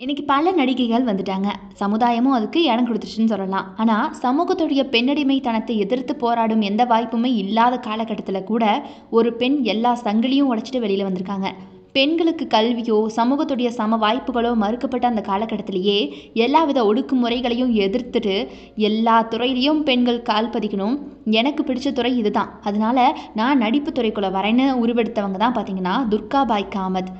இன்னைக்கு பல நடிகைகள் வந்துட்டாங்க. சமுதாயமும் அதுக்கு இடம் கொடுத்துருச்சுன்னு சொல்லலாம். ஆனால் சமூகத்துடைய பெண்ணடிமை தனத்தை எதிர்த்து போராடும் எந்த வாய்ப்புமே இல்லாத காலகட்டத்தில் கூட ஒரு பெண் எல்லா சங்கிலியும் உடைச்சிட்டு வெளியில் வந்திருக்காங்க. பெண்களுக்கு கல்வியோ சமூகத்துடைய சம வாய்ப்புகளோ மறுக்கப்பட்ட அந்த காலகட்டத்திலேயே எல்லாவித ஒடுக்குமுறைகளையும் எதிர்த்துட்டு எல்லா துறையிலையும் பெண்கள் கால் பதிக்கணும். எனக்கு பிடிச்ச துறை இதுதான். அதனால நான் நடிப்பு துறைக்குள்ளே வரேன்னு உருவெடுத்தவங்க தான் பார்த்தீங்கன்னா துர்காபாய் காமத்.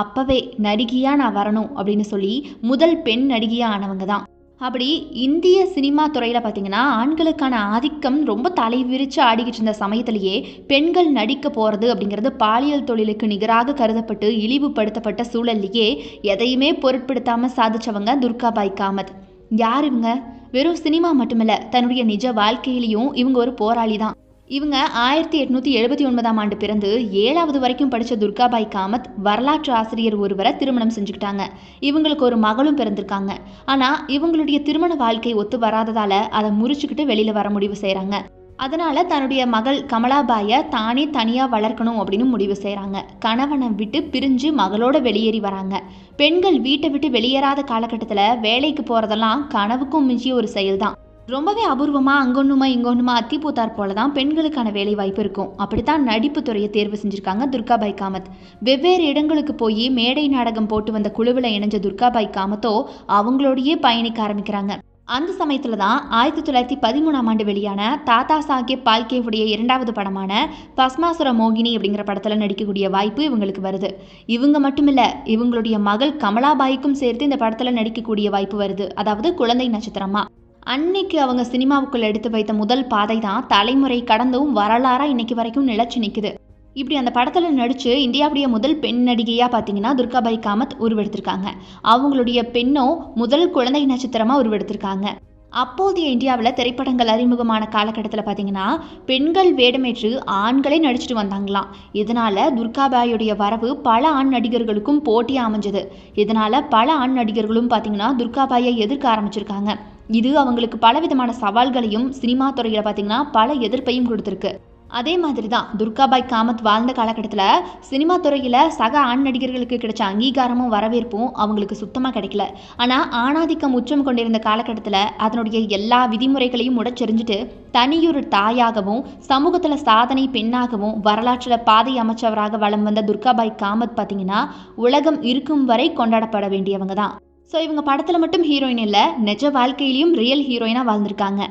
அப்போவே நடிகையாக நான் வரணும் அப்படின்னு சொல்லி முதல் பெண் நடிகையாக ஆனவங்க தான். அப்படி இந்திய சினிமா துறையில் பார்த்தீங்கன்னா ஆண்களுக்கான ஆதிக்கம் ரொம்ப தலை விரித்து ஆடிக்கிட்டு இருந்த சமயத்திலேயே பெண்கள் நடிக்க போகிறது அப்படிங்கிறது பாலியல் தொழிலுக்கு நிகராக கருதப்பட்டு இழிவுபடுத்தப்பட்ட சூழல்லையே எதையுமே பொருட்படுத்தாமல் சாதிச்சவங்க துர்காபாய் காமத். யார் இவங்க? வெறும் சினிமா மட்டுமில்ல தன்னுடைய நிஜ வாழ்க்கையிலையும் இவங்க ஒரு போராளி தான். இவங்க ஆயிரத்தி எட்நூற்றி எழுபத்தி ஒன்பதாம் ஆண்டு பிறந்து ஏழாவது வரைக்கும் படித்த துர்காபாய் காமத் வரலாற்று ஆசிரியர் ஒருவரை திருமணம் செஞ்சுக்கிட்டாங்க. இவங்களுக்கு ஒரு மகளும் பிறந்திருக்காங்க. ஆனால் இவங்களுடைய திருமண வாழ்க்கை ஒத்து வராததால் அதை முறிச்சுக்கிட்டு வெளியில் வர முடிவு செய்கிறாங்க அதனால் தன்னுடைய மகள் கமலாபாயை தானே தனியாக வளர்க்கணும் அப்படின்னு முடிவு செய்கிறாங்க கணவனை விட்டு பிரிஞ்சு மகளோட வெளியேறி வராங்க. பெண்கள் வீட்டை விட்டு வெளியேறாத காலகட்டத்தில் வேலைக்கு போகிறதெல்லாம் கனவுக்கும் மிஞ்சிய ஒரு செயல்தான். ரொம்பவே அபூர்வமாக அங்கொன்றுமா இங்கொன்றுமா அத்தி பூத்தார் போல தான் பெண்களுக்கான வேலை வாய்ப்பு இருக்கும். அப்படித்தான் நடிப்பு துறையை தேர்வு செஞ்சுருக்காங்க துர்காபாய் காமத். வெவ்வேறு இடங்களுக்கு போய் மேடை நாடகம் போட்டு வந்த குழுவில் இணைஞ்ச துர்காபாய் காமத்தோ அவங்களோடையே பயணிக்க ஆரம்பிக்கிறாங்க. அந்த சமயத்தில் தான் ஆயிரத்தி தொள்ளாயிரத்தி பதிமூணாம் ஆண்டு வெளியான தாத்தா சாஹேப் பால்கேவுடைய இரண்டாவது படமான பஸ்மாசுர மோகினி அப்படிங்கிற படத்தில் நடிக்கக்கூடிய வாய்ப்பு இவங்களுக்கு வருது. இவங்க மட்டும் இல்லை இவங்களுடைய மகள் கமலாபாய்க்கும் சேர்த்து இந்த படத்தில் நடிக்கக்கூடிய வாய்ப்பு வருது. அதாவது குழந்தை நட்சத்திரமா. அன்னைக்கு அவங்க சினிமாவுக்குள்ள எடுத்து வைத்த முதல் பாதை தான் தலைமுறை கடந்தும் வரலாறாக இன்னைக்கு வரைக்கும் நிலச்சி நிற்குது இப்படி அந்த படத்தில் நடித்து இந்தியாவுடைய முதல் பெண் நடிகையாக பார்த்தீங்கன்னா துர்காபாய் காமத் உருவெடுத்திருக்காங்க. அவங்களுடைய பெண்ணோ முதல் குழந்தை நட்சத்திரமாக உருவெடுத்திருக்காங்க. அப்போதைய இந்தியாவில் திரைப்படங்கள் அறிமுகமான காலகட்டத்தில் பார்த்தீங்கன்னா பெண்கள் வேடமேற்று ஆண்களே நடிச்சிட்டு வந்தாங்களாம். இதனால் துர்காபாயுடைய வரவு பல ஆண் நடிகர்களுக்கும் போட்டியாக அமைஞ்சது. இதனால் பல ஆண் நடிகர்களும் பார்த்தீங்கன்னா துர்காபாயை எதிர்க்க ஆரம்பிச்சிருக்காங்க. இது அவங்களுக்கு பலவிதமான சவால்களையும் சினிமா துறையில் பார்த்தீங்கன்னா பல எதிர்ப்பையும் கொடுத்துருக்கு. அதே மாதிரி தான் துர்காபாய் காமத் வாழ்ந்த காலகட்டத்தில் சினிமா துறையில் சக ஆண் நடிகர்களுக்கு கிடைச்ச அங்கீகாரமும் வரவேற்பும் அவங்களுக்கு சுத்தமாக கிடைக்கல. ஆனால் ஆணாதிக்கம் உச்சம் கொண்டிருந்த காலகட்டத்தில் அதனுடைய எல்லா விதிமுறைகளையும் உடச்செறிஞ்சிட்டு தனியொரு தாயாகவும் சமூகத்தில் சாதனை பெண்ணாகவும் வரலாற்றில் பாதை அமைச்சவராக வளம் வந்த துர்காபாய் காமத் பார்த்தீங்கன்னா உலகம் இருக்கும் வரை கொண்டாடப்பட வேண்டியவங்க தான் ஸோ இவங்க படத்தில் மட்டும் ஹீரோயின் இல்லை நிஜ வாழ்க்கையிலையும் ரியல் ஹீரோயினாக வாழ்ந்திருக்காங்க.